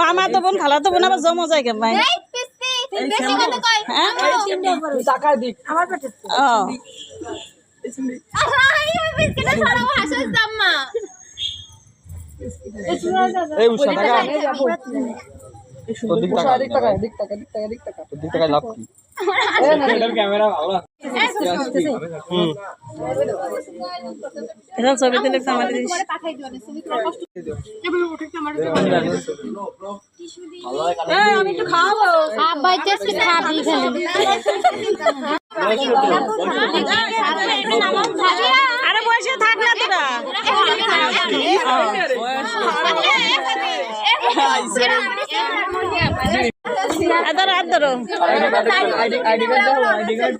মামা তো বোন খালা তো বোন আবার জমা যায় কে ভাই হ্যাঁ দিক ও এই উষা টাকা দিক টাকা দিক টাকা দিক টাকা দিক টাকা দিক টাকা তোর দিক টাকা লাভ কি ক্যামেরা ভালো হুম। এসব ছবি তুলে আমাদের আমি একটু খাওয়াবো আরে বসে থাক না তোরা। এদার হাত ধরো আইডি আইডি কার্ড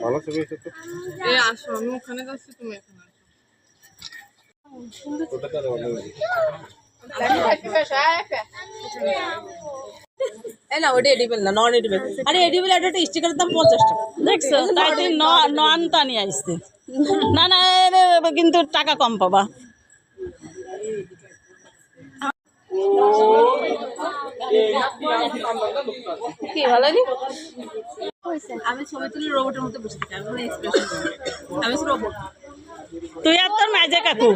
ভালো ছবি এসে তো না ওটা এডিবল না নন এডিবল আরে এডিবল একটা স্টিকারের দাম পঞ্চাশ টাকা। দেখছ? তাই তুই ন- নন তা নিয়ে আসতে না না এ কিন্তু টাকা কম পাবা। কি ভালো নি? আমি ছবি তুলি রোবটের মতো বসে থাকি আমি এক্সপ্রেশন আমি রোবট তুই আর তোর মাইজে কাকু?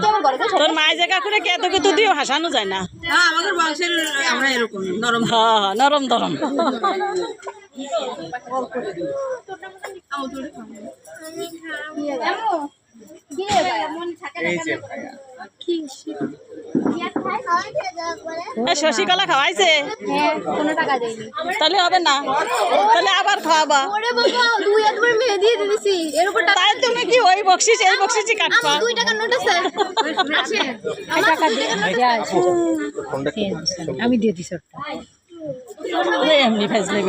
তোর মাইজে কাকুরে কে তোকে তো দিও হাসানো যায় না। হ্যাঁ আমাদের বংশের আমরা এরকম নরম। হ্যাঁ হ্যাঁ, নরম ধরম এ, শশীকলা খাওয়াইছে? কোনো টাকা দেয়নি। তাহলে হবে না। তাহলে আবার খাওয়াবা। ওরে বাবা দুই একবার মেয়ে দিয়ে দিয়েছি এর উপর টাকা তাই তুমি কি ওই বকশিস এই বকশিসই কাটবা। আমি দিয়ে দিছি এমনি ফেসলে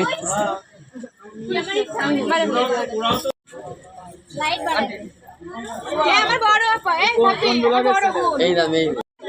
লাইট বাড়াই আমার বড় আপা এ বড় বোন। এই দাম এই